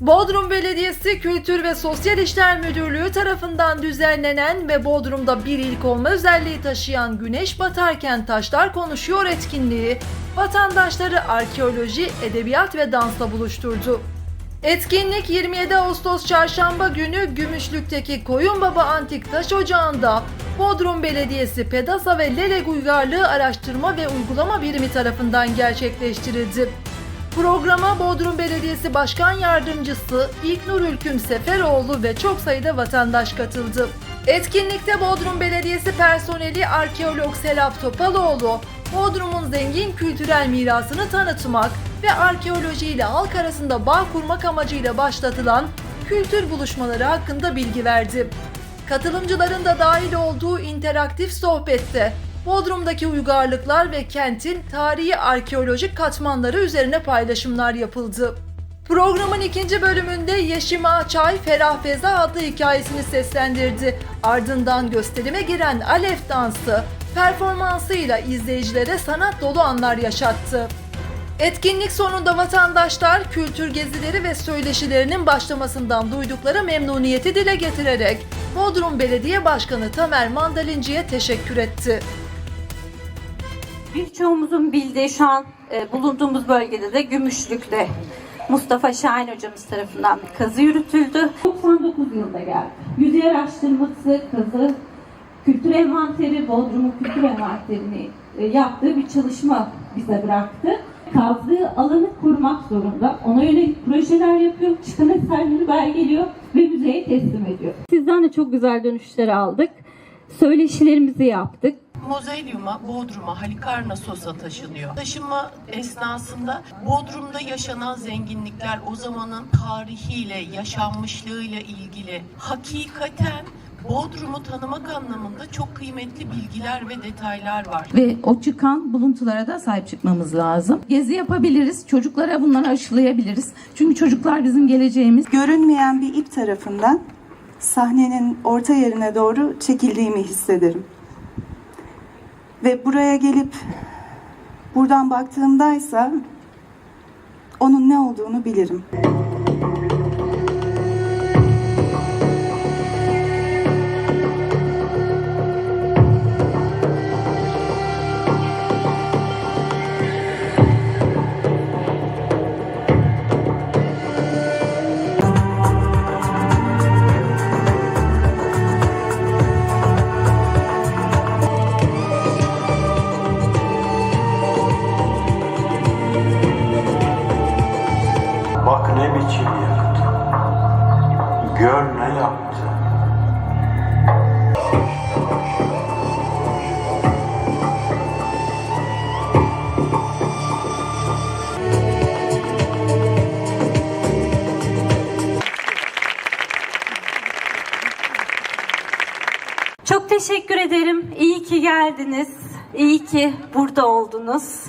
Bodrum Belediyesi Kültür ve Sosyal İşler Müdürlüğü tarafından düzenlenen ve Bodrum'da bir ilk olma özelliği taşıyan Güneş Batarken Taşlar Konuşuyor etkinliği vatandaşları arkeoloji, edebiyat ve dansla buluşturdu. Etkinlik 27 Ağustos Çarşamba günü Gümüşlük'teki Koyunbaba Antik Taş Ocağı'nda Bodrum Belediyesi Pedasa ve Leleg Uygarlığı Araştırma ve Uygulama Birimi tarafından gerçekleştirildi. Programa Bodrum Belediyesi Başkan Yardımcısı İlknur Ülküm Seferoğlu ve çok sayıda vatandaş katıldı. Etkinlikte Bodrum Belediyesi personeli arkeolog Selaf Topaloğlu, Bodrum'un zengin kültürel mirasını tanıtmak ve arkeolojiyle halk arasında bağ kurmak amacıyla başlatılan kültür buluşmaları hakkında bilgi verdi. Katılımcıların da dahil olduğu interaktif sohbette Bodrum'daki uygarlıklar ve kentin tarihi arkeolojik katmanları üzerine paylaşımlar yapıldı. Programın ikinci bölümünde Yeşim Ağaçay Ferah Feza adlı hikayesini seslendirdi. Ardından gösterime giren Alef dansı performansıyla izleyicilere sanat dolu anlar yaşattı. Etkinlik sonunda vatandaşlar kültür gezileri ve söyleşilerinin başlamasından duydukları memnuniyeti dile getirerek Bodrum Belediye Başkanı Tamer Mandalinci'ye teşekkür etti. Birçoğumuzun bildiği şu an e, bulunduğumuz bölgede de Gümüşlük'te Mustafa Şahin hocamız tarafından bir kazı yürütüldü. 99 yılında geldi. Yüzey araştırması, kazı, kültür envanteri, Bodrum'un kültür envanterini e, yaptığı bir çalışma bize bıraktı. Kazdığı alanı korumak zorunda. Ona yönelik projeler yapıyor, çıkan eserleri belgeliyor ve müzeye teslim ediyor. Sizden de çok güzel dönüşler aldık. Söyleşilerimizi yaptık. Mozelyum'a, Bodrum'a, Halikarnassos'a taşınıyor. Taşınma esnasında Bodrum'da yaşanan zenginlikler o zamanın tarihiyle, yaşanmışlığıyla ilgili hakikaten Bodrum'u tanımak anlamında çok kıymetli bilgiler ve detaylar var. ve o çıkan buluntulara da sahip çıkmamız lazım. Gezi yapabiliriz, çocuklara bunları aşılayabiliriz. Çünkü çocuklar bizim geleceğimiz. görünmeyen bir ip tarafından sahnenin orta yerine doğru çekildiğimi hissederim. Ve buraya gelip buradan baktığımdaysa onun ne olduğunu bilirim. Biçim yaktı. Gör ne yaptı. Çok teşekkür ederim. İyi ki geldiniz. İyi ki burada oldunuz.